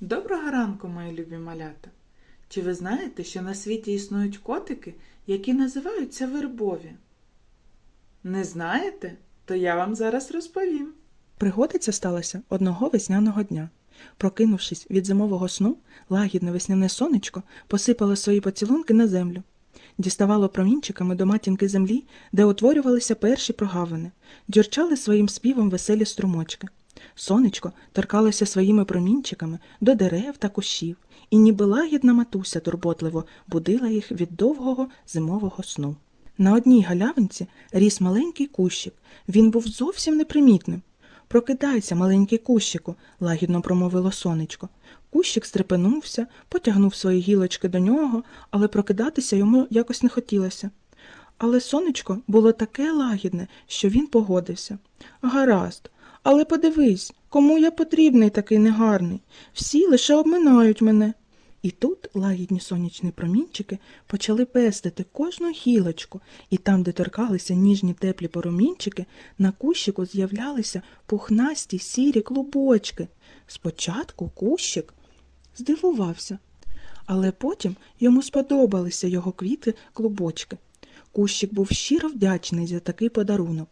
Доброго ранку, мої любі малята! Чи ви знаєте, що на світі існують котики, які називаються вербові? Не знаєте? То я вам зараз розповім. Пригода ця сталася одного весняного дня. Прокинувшись від зимового сну, лагідне весняне сонечко посипало свої поцілунки на землю. Діставало промінчиками до матінки землі, де утворювалися перші прогавини, дюрчали своїм співом веселі струмочки. Сонечко торкалося своїми промінчиками до дерев та кущів, і ніби лагідна матуся турботливо будила їх від довгого зимового сну. На одній галявинці ріс маленький кущик. Він був зовсім непримітним. Прокидайся, маленький кущику, лагідно промовило сонечко. Кущик стрепенувся, потягнув свої гілочки до нього, але прокидатися йому якось не хотілося. Але сонечко було таке лагідне, що він погодився. Гаразд, але подивись, кому я потрібний такий негарний. Всі лише обминають мене. І тут лагідні сонячні промінчики почали пестити кожну гілочку, і там, де торкалися ніжні теплі промінчики, на кущику з'являлися пухнасті сірі клубочки. Спочатку кущик здивувався, але потім йому сподобалися його квіти клубочки. Кущик був щиро вдячний за такий подарунок.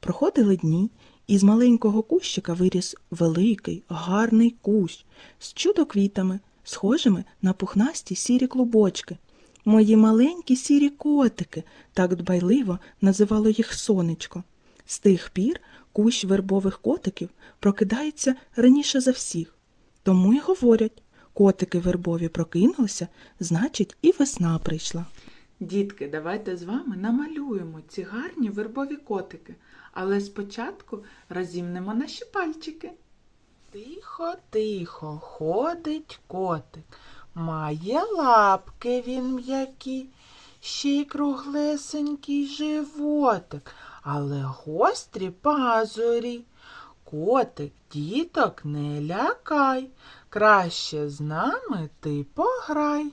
Проходили дні, і з маленького кущика виріс великий, гарний кущ з чудо-квітами, схожими на пухнасті сірі клубочки. Мої маленькі сірі котики, так дбайливо називало їх сонечко. З тих пір кущ вербових котиків прокидається раніше за всіх. Тому й говорять, котики вербові прокинулися, значить, і весна прийшла. Дітки, давайте з вами намалюємо ці гарні вербові котики, але спочатку розімнемо наші пальчики. Тихо, тихо, ходить котик. Має лапки він м'які, ще й круглесенький животик, але гострі пазурі. Котик, діток, не лякай, краще з нами ти пограй.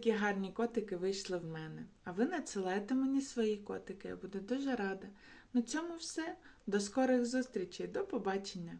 Такі гарні котики вийшли в мене. А ви надсилайте мені свої котики, я буду дуже рада. На цьому все. До скорих зустрічей, до побачення!